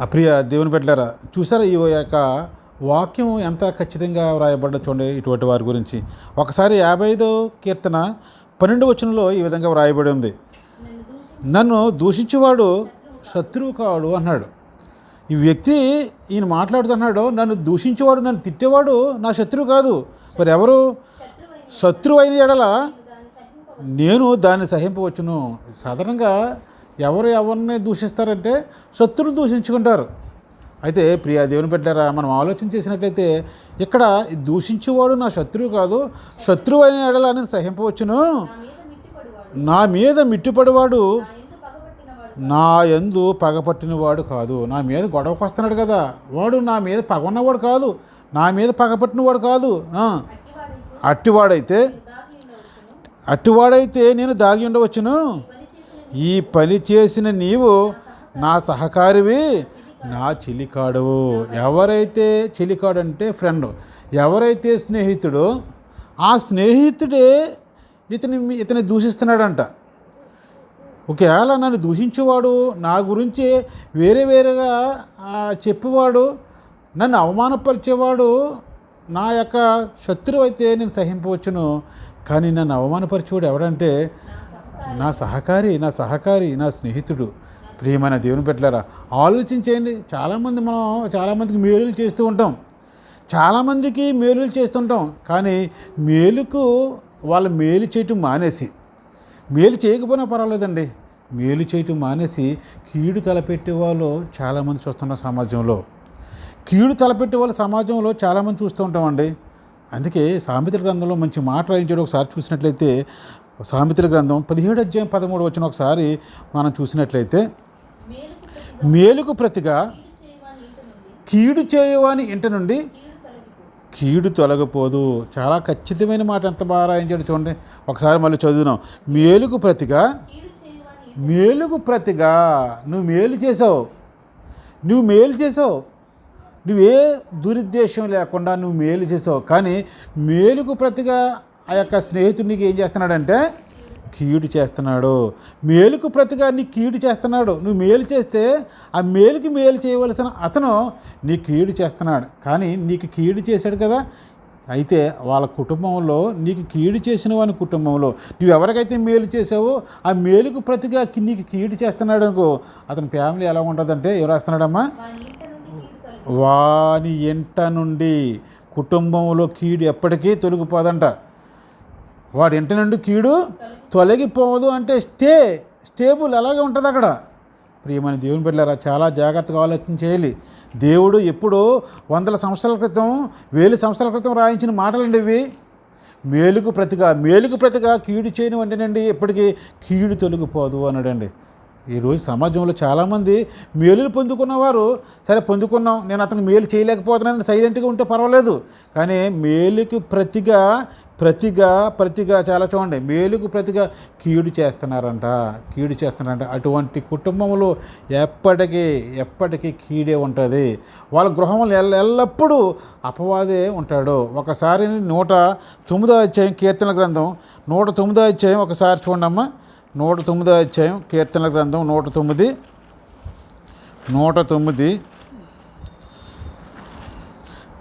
అప్రియ దేవుని పెట్టారా చూసారా ఈ యొక్క వాక్యం ఎంత ఖచ్చితంగా వ్రాయబడ్డ చూడండి ఇటువంటి వారి గురించి. ఒకసారి యాభై ఐదో కీర్తన పన్నెండు వచనంలో ఈ విధంగా వ్రాయబడి ఉంది. నన్ను దూషించేవాడు శత్రువు కాడు అన్నాడు. ఈ వ్యక్తి ఈయన మాట్లాడుతున్నాడు నన్ను దూషించేవాడు నన్ను తిట్టేవాడు నా శత్రువు కాదు. మరి ఎవరు? శత్రువు అయిన ఎడల నేను దాన్ని సహింపవచ్చును. సాధారణంగా ఎవరు ఎవరిని దూషిస్తారంటే శత్రువుని దూషించుకుంటారు. అయితే ప్రియా దేవుని పెట్టారా మనం ఆలోచన చేసినట్లయితే ఇక్కడ దూషించేవాడు నా శత్రువు కాదు శత్రువు అయిన ఎడలా నేను సహింపవచ్చును. నా మీద మిట్టుపడివాడు నా ఎందు యందు పగపట్టినవాడు కాదు. నా మీద గొడవకు వస్తున్నాడు కదా. వాడు నా మీద పగ ఉన్నవాడు కాదు నా మీద పగపట్టినవాడు కాదు. అట్టివాడైతే అట్టివాడైతే నేను దాగి ఉండవచ్చును. ఈ పని చేసిన నీవు నా సహకారివి నా చెలికాడువు. ఎవరైతే చిలికాడు అంటే ఫ్రెండ్ ఎవరైతే స్నేహితుడో ఆ స్నేహితుడే ఇతని ఇతని దూషిస్తున్నాడంట. ఒకవేళ నన్ను దూషించేవాడు నా గురించి వేరే వేరేగా చెప్పేవాడు నన్ను అవమానపరిచేవాడు నా యొక్క శత్రువు అయితే నేను సహింపవచ్చును. కానీ నన్ను అవమానపరిచేవాడు ఎవడంటే నా సహకారి నా సహకారి నా స్నేహితుడు. ప్రియమైన దేవుని పెట్టారా ఆలోచించేయండి. చాలామంది మనం చాలామందికి మేలులు చేస్తూ ఉంటాం. చాలామందికి మేలులు చేస్తుంటాం. కానీ మేలుకు వాళ్ళ మేలు చేయటం మానేసి మేలు చేయకపోయినా పర్వాలేదండి. మేలు చేయటం మానేసి కీడు తలపెట్టే వాళ్ళు చాలామంది చూస్తున్నాం సమాజంలో. కీడు తలపెట్టే వాళ్ళు సమాజంలో చాలామంది చూస్తూ ఉంటామండి. అందుకే సామెతల గ్రంథంలో మంచి మాట రాయించాడు. ఒకసారి చూసినట్లయితే సామెతల గ్రంథం పదిహేడు అధ్యాయం పదమూడు వచ్చిన ఒకసారి మనం చూసినట్లయితే మేలుకు ప్రతిగా కీడు చేయవాని ఇంటి నుండి కీడు తొలగిపోదు. చాలా ఖచ్చితమైన మాట ఎంత బాగా రాయించాడు చూడండి. ఒకసారి మళ్ళీ చదువునాం మేలుకు ప్రతిగా మేలుకు ప్రతిగా నువ్వు మేలు చేసావు. నువ్వు మేలు చేసావు. నువ్వే దురుద్దేశం లేకుండా నువ్వు మేలు చేసావు. కానీ మేలుకు ప్రతిగా ఆ యొక్క స్నేహితుడు నీకు ఏం చేస్తున్నాడంటే కీడు చేస్తున్నాడు. మేలుకు ప్రతిగా నీ కీడు చేస్తున్నాడు. నువ్వు మేలు చేస్తే ఆ మేలుకి మేలు చేయవలసిన అతను నీ కీడు చేస్తున్నాడు. కానీ నీకు కీడు చేశాడు కదా. అయితే వాళ్ళ కుటుంబంలో నీకు కీడు చేసిన వాని కుటుంబంలో నువ్వు ఎవరికైతే మేలు చేసావో ఆ మేలుకు ప్రతిగా కి- నీకు కీడు చేస్తున్నాడు అనుకో అతని ఫ్యామిలీ ఎలా ఉంటుందంటే ఎవరు రాస్తున్నాడమ్మా? వాని ఇంట నుండి కుటుంబంలో కీడు ఎప్పటికీ తొలగిపోదంట. వాడి ఇంటి నుండి కీడు తొలగిపోదు అంటే స్టే స్టేబుల్ అలాగే ఉంటుంది అక్కడ. ప్రియమైన దేవుని పెట్టారా చాలా జాగ్రత్తగా ఆలోచన చేయాలి. దేవుడు ఎప్పుడు వందల సంవత్సరాల క్రితం వేలు సంవత్సరాల క్రితం రాయించిన మాటలండి ఇవి. మేలుకు ప్రతిగా మేలుకు ప్రతిగా కీడు చేయని వెంటనండి ఎప్పటికీ కీడు తొలగిపోదు అన్నాడండి. ఈరోజు సమాజంలో చాలామంది మేలులు పొందుకున్నవారు సరే పొందుకున్నాం నేను అతను మేలు చేయలేకపోతున్నాను సైలెంట్గా ఉంటే పర్వాలేదు. కానీ మేలుకి ప్రతిగా ప్రతిగా ప్రతిగా చాలా చూడండి మేలుకు ప్రతిగా కీడు చేస్తున్నారంట కీడు చేస్తున్నారంట. అటువంటి కుటుంబంలో ఎప్పటికీ ఎప్పటికీ కీడే ఉంటుంది. వాళ్ళ గృహంలో ఎల్ల ఎల్లప్పుడూ అపవాదే ఉంటాడు. ఒకసారి నూట తొమ్మిదో అధ్యాయం కీర్తన గ్రంథం నూట తొమ్మిదో అధ్యాయం ఒకసారి చూడమ్మా నూట తొమ్మిదో అధ్యాయం కీర్తన గ్రంథం నూట తొమ్మిది. నూట తొమ్మిది.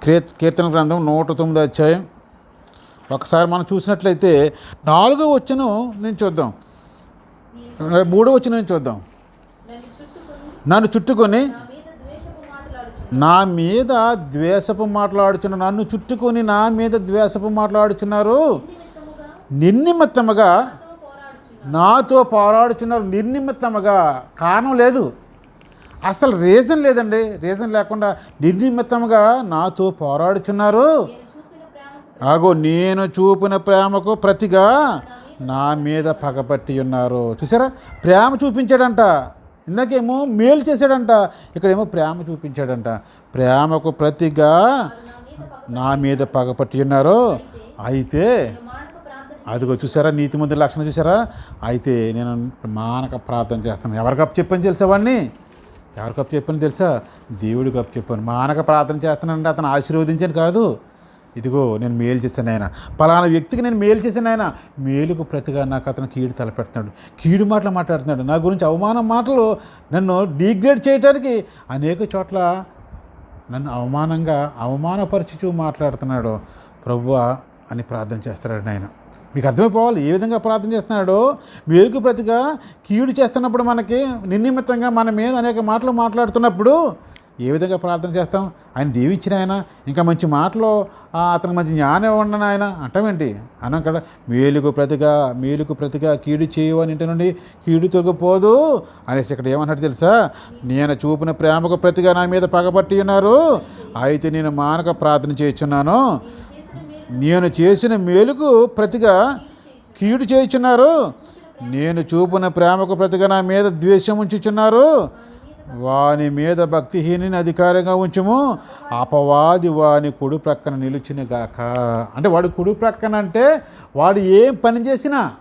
కీర్త కీర్తన గ్రంథం నూట తొమ్మిదో అధ్యాయం. ఒకసారి మనం చూసినట్లయితే నాలుగో వచ్చను నేను చూద్దాం. మూడో వచ్చిన నేను చూద్దాం. నన్ను చుట్టుకొని నా మీద ద్వేషపు మాట్లాడుచున్న నన్ను చుట్టుకొని నా మీద ద్వేషపు మాట్లాడుచున్నారు. నిమిత్తముగా నిర్నిమిత్తముగా నాతో పోరాడుచున్నారు నిర్నిమిత్తముగా కారణం లేదు. అసలు రీజన్ లేదండి. రీజన్ లేకుండా నిర్నిమిత్తముగా నాతో పోరాడుచున్నారు. అగో ఆగో నేను చూపిన ప్రేమకు ప్రతిగా నా మీద పగపట్టి ఉన్నారు. చూసారా ప్రేమ చూపించాడంట. ఇందాకేమో మేలు చేశాడంట. ఇక్కడేమో ప్రేమ చూపించాడంట. ప్రేమకు ప్రతిగా నా మీద పగపట్టి ఉన్నారు. అయితే అదిగో చూసారా నీతి ముందు లక్షణం చూసారా? అయితే నేను మానక ప్రార్థన చేస్తాను. ఎవరికి అప్పు చెప్పని తెలుసా వాడిని ఎవరికి అప్పు చెప్పని తెలుసా? దేవుడికి అప్పు చెప్పాను. మానక ప్రార్థన చేస్తానంటే అతను ఆశీర్వదించాను కాదు. ఇదిగో నేను మేలు చేశాను ఆయన పలానా వ్యక్తికి నేను మేలు చేశాను ఆయన మేలుకు ప్రతిగా నాకు అతను కీడు తలపెడుతున్నాడు. కీడు మాటలు మాట్లాడుతున్నాడు. నా గురించి అవమానం మాటలు నన్ను డిగ్రేడ్ చేయడానికి అనేక చోట్ల నన్ను అవమానంగా అవమానపరుచుచూ మాట్లాడుతున్నాడు. ప్రభువా అని ప్రార్థన చేస్తాడు ఆయన మీకు అర్థమైపోవాలి ఏ విధంగా ప్రార్థన చేస్తున్నాడో? వేరుకు ప్రతిగా కీడు చేస్తున్నప్పుడు మనకి నిర్నిమిత్తంగా మన మీద అనేక మాటలు మాట్లాడుతున్నప్పుడు ఏ విధంగా ప్రార్థన చేస్తాం? ఆయన దీవించిన ఆయన ఇంకా మంచి మాటలు అతనికి మంచి జ్ఞానం ఇవ్వండి ఆయన అంటామేంటి అనం కదా. మేలుకు ప్రతిగా మేలుకు ప్రతిగా కీడు చేయవని ఇంటి నుండి కీడు తొలగిపోదు అనేసి ఇక్కడ ఏమన్నట్టు తెలుసా? నేను చూపిన ప్రేమకు ప్రతిగా నా మీద పగబట్టి ఉన్నారు. అయితే నేను మానక ప్రార్థన చేయుచున్నాను. నేను చేసిన మేలుకు ప్రతిగా కీడు చేయుచున్నారు. నేను చూపిన ప్రేమకు ప్రతిగా నా మీద ద్వేషం ఉంచుచున్నారు. వాని మీద భక్తిహీనిని అధికారంగా ఉంచుము. అపవాది వాని కుడి ప్రక్కన నిలుచునిగాక. అంటే వాడు కుడి ప్రక్కన అంటే వాడు ఏం పని చేసినా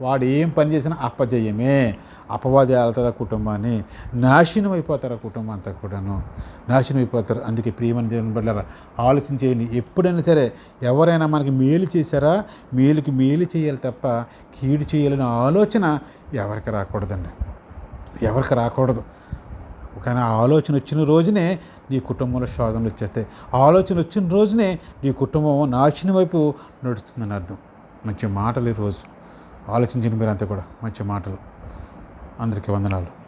వాడు ఏం పని చేసినా అప్పజేయమే. అపవాది వెళ్తుంది కుటుంబాన్ని? నాశనం అయిపోతారు ఆ కుటుంబం అంతా కూడాను? నాశనం అయిపోతారు. అందుకే ప్రియమని దేవుని బిడ్డలారా ఆలోచించేయండి. ఎప్పుడైనా సరే ఎవరైనా మనకి మేలు చేశారా? మేలుకి మేలు చేయాలి తప్ప కీడు చేయాలనే ఆలోచన ఎవరికి రాకూడదండి. ఎవరికి రాకూడదు. కానీ ఆలోచన వచ్చిన రోజునే నీ కుటుంబంలో శోధనలు వచ్చేస్తాయి. ఆలోచన వచ్చిన రోజునే నీ కుటుంబం నాశనం వైపు నడుస్తుందని అర్థం. మంచి మాటలు ఈరోజు ఆలోచించిన మీరు మీరంతా కూడా మంచి మాటలు. అందరికీ వందనాలు.